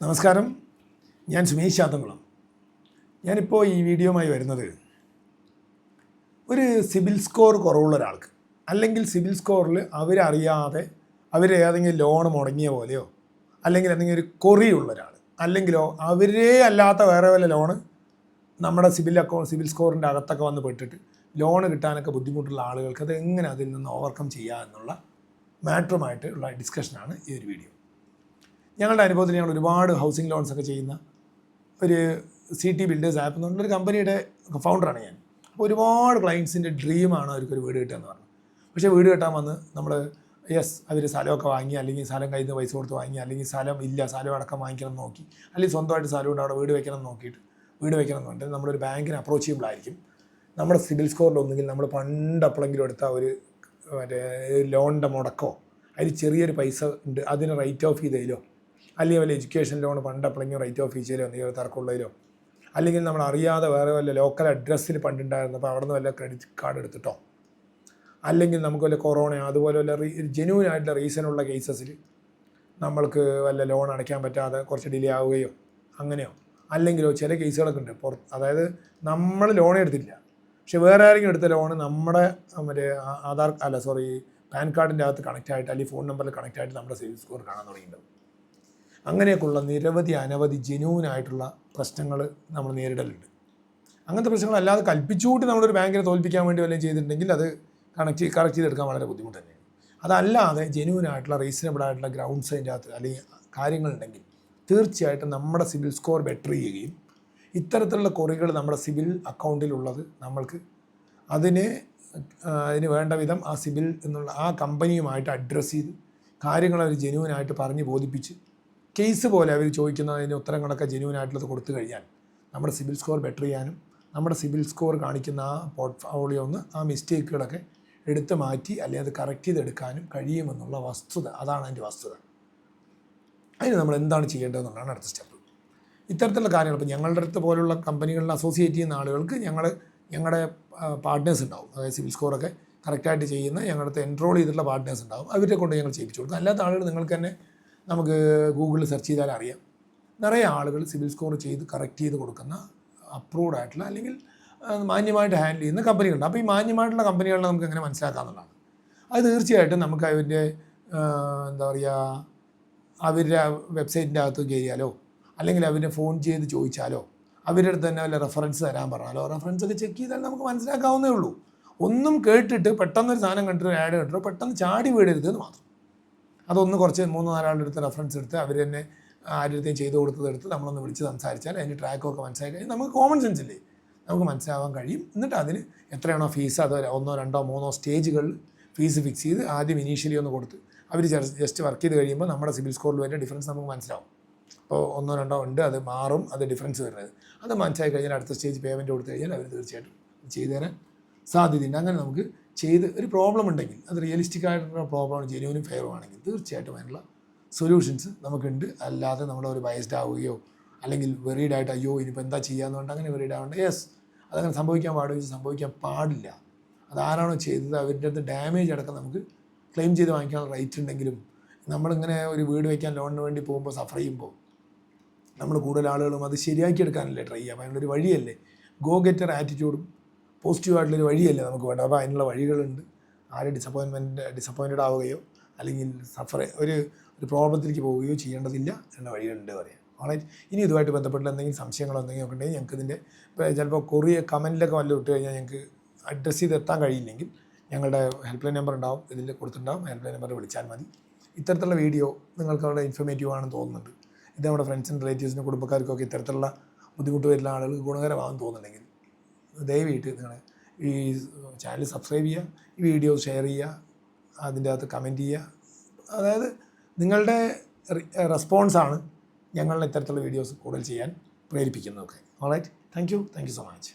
നമസ്കാരം. ഞാൻ സുമേഷ് ശാന്തംകുളം ഞാനിപ്പോൾ ഈ വീഡിയോയുമായി വരുന്നത് ഒരു സിബിൽ സ്കോർ കുറവുള്ള ഒരാൾക്ക് അല്ലെങ്കിൽ സിബിൽ സ്കോറിൽ അവരറിയാതെ അവർ ഏതെങ്കിലും ലോൺ മുടങ്ങിയ പോലെയോ അല്ലെങ്കിൽ എന്തെങ്കിലും ഒരു കൊറിയുള്ള ഒരാൾ അല്ലെങ്കിലോ അവരേ അല്ലാത്ത വേറെ വല്ല ലോണ് നമ്മുടെ സിബിൽ അക്കൗണ്ട് സിബിൽ സ്കോറിന്റെ അകത്തൊക്കെ വന്ന് പെട്ടിട്ട് ലോൺ കിട്ടാനൊക്കെ ബുദ്ധിമുട്ടുള്ള ആളുകൾക്ക് അത് എങ്ങനെ അതിൽ നിന്ന് ഓവർകം ചെയ്യുക എന്നുള്ള മാറ്ററുമായിട്ട് ഉള്ള ഡിസ്കഷനാണ് ഈ ഒരു വീഡിയോ ഞങ്ങളുടെ അനുഭവത്തിൽ ഞങ്ങൾ ഒരുപാട് ഹൗസിംഗ് ലോൺസ് ഒക്കെ ചെയ്യുന്ന ഒരു സി ടി ബിൽഡേഴ്സ് ആപ്പ് എന്ന് പറഞ്ഞൊരു കമ്പനിയുടെ ഫൗണ്ടറാണ് ഞാൻ. അപ്പോൾ ഒരുപാട് ക്ലയൻസിന്റെ ഡ്രീമാണ് അവർക്കൊരു വീട് കിട്ടുക എന്ന് പറഞ്ഞു പക്ഷേ വീട് കെട്ടാൻ വന്ന് നമ്മൾ യെസ് അവർ സ്ഥലമൊക്കെ വാങ്ങി അല്ലെങ്കിൽ സ്ഥലം കയ്യിൽ നിന്ന് പൈസ കൊടുത്ത് വാങ്ങി അല്ലെങ്കിൽ സ്ഥലം ഇല്ല സ്ഥലം അടക്കം വാങ്ങിക്കണം എന്ന് നോക്കി അല്ലെങ്കിൽ സ്വന്തമായിട്ട് സ്ഥലം ഉണ്ട് അവിടെ വീട് വെക്കണം എന്ന് നോക്കിയിട്ട് വീട് വെക്കണം എന്ന് പറഞ്ഞിട്ട് നമ്മളൊരു ബാങ്കിന് അപ്രോച്ചബിൾ ആയിരിക്കും. നമ്മുടെ സിബിൽ സ്കോറിൽ ഒന്നുകിൽ നമ്മൾ പണ്ട് അപ്പോഴെങ്കിലും എടുത്ത ഒരു മറ്റേ ലോണിന്റെ മുടക്കോ അതിൽ ചെറിയൊരു പൈസ ഉണ്ട് അതിന് റൈറ്റ് ഓഫ് ചെയ്തതിലോ അല്ലെങ്കിൽ വല്ല എഡ്യൂക്കേഷൻ ലോൺ പണ്ട് എപ്പോഴെങ്കിലും റൈറ്റ് ഓഫീസിലോ എന്തെങ്കിലും തർക്കമുള്ളതിലോ. അല്ലെങ്കിൽ നമ്മൾ അറിയാതെ വേറെ വല്ല ലോക്കൽ അഡ്രസ്സിൽ പണ്ടുണ്ടായിരുന്നപ്പോൾ അവിടെ നിന്ന് വല്ല ക്രെഡിറ്റ് കാർഡ് എടുത്തിട്ടോ? അല്ലെങ്കിൽ നമുക്ക് വല്ല കൊറോണ അതുപോലെ വല്ല റീ ജെന്യൂൻ ആയിട്ടുള്ള ഉള്ള കേസസിൽ നമ്മൾക്ക് വല്ല ലോൺ അടയ്ക്കാൻ പറ്റാതെ കുറച്ച് ഡിലേ ആവുകയോ അങ്ങനെയോ? അല്ലെങ്കിലോ ചില കേസുകളൊക്കെ ഉണ്ട്. പുറ അതായത് നമ്മൾ ലോൺ എടുത്തില്ല പക്ഷെ വേറെ ആരെങ്കിലും എടുത്ത ലോൺ നമ്മുടെ മറ്റേ ആധാർ അല്ല സോറി പാൻ കാർഡിന്റെ അകത്ത് കണക്റ്റ് ആയിട്ട് അല്ലെങ്കിൽ ഫോൺ നമ്പറിൽ കണക്റ്റ് ആയിട്ട് നമ്മുടെ സിവിൽ സ്കോർ കാണാൻ തുടങ്ങിയിട്ടുണ്ടാവും. അങ്ങനെയൊക്കെയുള്ള നിരവധി അനവധി ജെന്യൂൻ പ്രശ്നങ്ങൾ നമ്മൾ നേരിടലുണ്ട്. അങ്ങനത്തെ പ്രശ്നങ്ങൾ അല്ലാതെ കൽപ്പിച്ചുകൂട്ടി നമ്മളൊരു ബാങ്കിനെ തോൽപ്പിക്കാൻ വേണ്ടി വല്ലതും ചെയ്തിട്ടുണ്ടെങ്കിൽ അത് കണക്ട് കറക്റ്റ് ചെയ്തെടുക്കാൻ വളരെ ബുദ്ധിമുട്ട് തന്നെയാണ്. അതല്ലാതെ ജെന്യൂനായിട്ടുള്ള റീസണബിൾ ആയിട്ടുള്ള ഗ്രൗണ്ട്സ് അതിന്റെ അകത്ത് അല്ലെങ്കിൽ കാര്യങ്ങളുണ്ടെങ്കിൽ തീർച്ചയായിട്ടും നമ്മുടെ സിവിൽ സ്കോർ ബെറ്റർ ചെയ്യുകയും ഇത്തരത്തിലുള്ള കുറികൾ നമ്മുടെ സിബിൽ അക്കൗണ്ടിലുള്ളത് നമ്മൾക്ക് അതിനെ അതിന് വേണ്ട വിധം ആ സിവിൽ എന്നുള്ള ആ കമ്പനിയുമായിട്ട് അഡ്രസ്സ് ചെയ്ത് കാര്യങ്ങൾ അവർ ജെന്യൂനായിട്ട് പറഞ്ഞ് ബോധിപ്പിച്ച് കേസ് പോലെ അവർ ചോദിക്കുന്നതിന് ഉത്തരങ്ങളൊക്കെ ജെന്യൂനായിട്ടുള്ളത് കൊടുത്തു കഴിഞ്ഞാൽ നമ്മുടെ സിബിൽ സ്കോർ ബെറ്റർ ചെയ്യാനും നമ്മുടെ സിബിൽ സ്കോർ കാണിക്കുന്ന ആ പോർട്ട്ഫോളിയോ ഒന്ന് ആ മിസ്റ്റേക്കുകളൊക്കെ എടുത്ത് മാറ്റി അല്ലെങ്കിൽ അത് കറക്റ്റ് ചെയ്തെടുക്കാനും കഴിയുമെന്നുള്ള വസ്തുത. അതാണ് അതിന്റെ വസ്തുത. അതിന് നമ്മൾ എന്താണ് ചെയ്യേണ്ടതെന്നുള്ളതാണ് അടുത്ത സ്റ്റെപ്പ് ഇത്തരത്തിലുള്ള കാര്യങ്ങൾ ഇപ്പോൾ ഞങ്ങളുടെ അടുത്ത് പോലുള്ള കമ്പനികളിൽ അസോസിയേറ്റ് ചെയ്യുന്ന ആളുകൾക്ക് ഞങ്ങൾ ഞങ്ങളുടെ പാർട്ട്നേഴ്സ് ഉണ്ടാവും. അതായത് സിവിൽ സ്കോറൊക്കെ കറക്റ്റായിട്ട് ചെയ്യുന്ന ഞങ്ങളുടെ അടുത്ത് എൻറോൾ ചെയ്തിട്ടുള്ള പാർട്ട്നേഴ്സ് ഉണ്ടാവും. അവരെ കൊണ്ട് ഞങ്ങൾ ചെയ്യിപ്പിച്ചു കൊടുക്കും. അല്ലാത്ത ആളുകൾ നിങ്ങൾക്ക് തന്നെ നമുക്ക് ഗൂഗിളിൽ സെർച്ച് ചെയ്താൽ അറിയാം. നിറയെ ആളുകൾ സിവിൽ സ്കോർ ചെയ്ത് കറക്റ്റ് ചെയ്ത് കൊടുക്കുന്ന അപ്രൂവ്ഡ് ആയിട്ടുള്ള അല്ലെങ്കിൽ മാന്യമായിട്ട് ഹാൻഡിൽ ചെയ്യുന്ന കമ്പനികളുണ്ട്. അപ്പോൾ ഈ മാന്യമായിട്ടുള്ള കമ്പനികളെ നമുക്ക് എങ്ങനെ മനസ്സിലാക്കാമെന്നുള്ളതാണ് അത് തീർച്ചയായിട്ടും നമുക്ക് അതിന്റെ എന്താ പറയുക അവരുടെ വെബ്സൈറ്റിന്റെ അകത്ത് കയറിയാലോ അല്ലെങ്കിൽ അവരെ ഫോൺ ചെയ്ത് ചോദിച്ചാലോ അവരുടെ അടുത്ത് തന്നെ വല്ല റെഫറൻസ് തരാൻ പറഞ്ഞാലോ റെഫറൻസ് ഒക്കെ ചെക്ക് ചെയ്താൽ നമുക്ക് മനസ്സിലാക്കാവുന്നേ ഉള്ളൂ. ഒന്നും കേട്ടിട്ട് പെട്ടെന്നൊരു സാധനം കണ്ടിട്ട് ആഡ് കണ്ടിട്ടോ പെട്ടെന്ന് ചാടി വീടരുത് എന്ന് മാത്രം. അതൊന്ന് കുറച്ച് മൂന്ന് നാലാളുടെ അടുത്ത് റെഫറൻസ് എടുത്ത് അവർ തന്നെ ആരുടെയും ചെയ്തു കൊടുത്തത് എടുത്ത് നമ്മളൊന്ന് വിളിച്ച് സംസാരിച്ചാൽ അതിന്റെ ട്രാക്കൊക്കെ മനസ്സിലാക്കി നമുക്ക് കോമൺ സെൻസ് ഇല്ലേ? നമുക്ക് മനസ്സിലാവാൻ കഴിയും. എന്നിട്ട് അതിന് എത്രയാണോ ഫീസ് അത് ഒന്നോ രണ്ടോ മൂന്നോ സ്റ്റേജുകളിൽ ഫീസ് ഫിക്സ് ചെയ്ത് ആദ്യം ഇനീഷ്യലി ഒന്ന് കൊടുത്ത് അവർ ജസ്റ്റ് വർക്ക് ചെയ്ത് കഴിയുമ്പോൾ നമ്മുടെ സിവിൽ സ്കോറിൽ വരുന്ന ഡിഫറൻസ് നമുക്ക് മനസ്സിലാവും. അപ്പോൾ ഒന്നോ രണ്ടോ ഉണ്ട് അത് മാറും അത് ഡിഫറൻസ് വരുന്നത്. അത് മനസ്സിലാക്കി കഴിഞ്ഞാൽ അടുത്ത സ്റ്റേജ് പേയ്മെന്റ് കൊടുത്തു കഴിഞ്ഞാൽ അവർ തീർച്ചയായിട്ടും ചെയ്തു തരാൻ സാധ്യതയുണ്ട്. അങ്ങനെ നമുക്ക് ചെയ്ത് ഒരു പ്രോബ്ലം ഉണ്ടെങ്കിൽ അത് റിയലിസ്റ്റിക് ആയിട്ടുള്ള പ്രോബ്ലമാണ് ജെന്യൂനും ഫെയറും ആണെങ്കിൽ തീർച്ചയായിട്ടും അതിനുള്ള സൊല്യൂഷൻസ് നമുക്കുണ്ട്. അല്ലാതെ നമ്മൾ ഒരു ബയസ്ഡ് ആവുകയോ അല്ലെങ്കിൽ വെറീഡ് ആയിട്ട് അയ്യോ ഇനിയിപ്പോൾ എന്താ ചെയ്യാന്ന് പറഞ്ഞാൽ അങ്ങനെ വെറീഡ് ആവേണ്ട. യെസ് അതങ്ങനെ സംഭവിക്കാൻ പാടില്ല സംഭവിക്കാൻ പാടില്ല. അതാരാണോ ചെയ്തത് അവരുടെ അടുത്ത് ഡാമേജ് അടക്കം നമുക്ക് ക്ലെയിം ചെയ്ത് വാങ്ങിക്കാനുള്ള റൈറ്റ് ഉണ്ടെങ്കിലും നമ്മളിങ്ങനെ ഒരു വീട് വയ്ക്കാൻ ലോണിന് വേണ്ടി പോകുമ്പോൾ സഫർ ചെയ്യുമ്പോൾ നമ്മൾ കൂടുതൽ ആളുകളും അത് ശരിയാക്കി എടുക്കാനല്ലേ ട്രൈ ചെയ്യാം അതിനുള്ളൊരു വഴിയല്ലേ? ഗോ ഗെറ്റർ ആറ്റിറ്റ്യൂഡും പോസിറ്റീവായിട്ടുള്ളൊരു വഴിയല്ലേ നമുക്ക് വേണ്ട അപ്പോൾ അതിനുള്ള വഴികളുണ്ട്. ആരും ഡിസപ്പോയിൻമെന്റ് ഡിസപ്പോയിന്റഡ് ആവുകയോ അല്ലെങ്കിൽ സഫർ ഒരു ഒരു പ്രോബ്ലത്തിലേക്ക് പോവുകയോ ചെയ്യേണ്ടതില്ല എന്ന വഴികളുണ്ട് പറയാം. ഓൾറൈറ്റ് ഇനി ഇതുമായിട്ട് ബന്ധപ്പെട്ടുള്ള എന്തെങ്കിലും സംശയങ്ങളോ എന്തെങ്കിലും ഒക്കെ ഉണ്ടെങ്കിൽ ഞങ്ങൾക്ക് ഇതിന്റെ ചിലപ്പോൾ കൊറിയ കമന്റിലൊക്കെ വല്ലതും ഇട്ട് കഴിഞ്ഞാൽ ഞങ്ങൾക്ക് അഡ്രസ്സ് ചെയ്ത് എത്താൻ കഴിയില്ലെങ്കിൽ ഞങ്ങളുടെ ഹെൽപ്പ് ലൈൻ നമ്പർ ഉണ്ടാവും. ഇതിൽ കൊടുത്തിട്ടുണ്ടാവും. ഹെൽപ്പ് ലൈൻ നമ്പർ വിളിച്ചാൽ മതി. ഇത്തരത്തിലുള്ള വീഡിയോ നിങ്ങൾക്ക് അവിടെ ഇൻഫർമേറ്റീവ് ആണെന്ന് തോന്നുന്നുണ്ട്. ഇത് നമ്മുടെ ഫ്രണ്ട്സിനും റിലേറ്റീവ്സിനും കുടുംബക്കാർക്കൊക്കെ ഇത്തരത്തിലുള്ള ബുദ്ധിമുട്ട് വരുന്ന ആളുകൾക്ക് ഗുണകരമാകുമെന്ന് തോന്നുന്നുണ്ടെങ്കിൽ ദയവായിട്ട് നിങ്ങൾ ഈ ചാനൽ സബ്സ്ക്രൈബ് ചെയ്യുക ഈ വീഡിയോ ഷെയർ ചെയ്യുക അതിന്റെ അകത്ത് കമന്റ് ചെയ്യുക. അതായത് നിങ്ങളുടെ റെസ്പോൺസാണ് ഞങ്ങളുടെ ഇത്തരത്തിലുള്ള വീഡിയോസ് കൂടുതൽ ചെയ്യാൻ പ്രേരിപ്പിക്കുന്നതൊക്കെ. Alright thank you thank you so much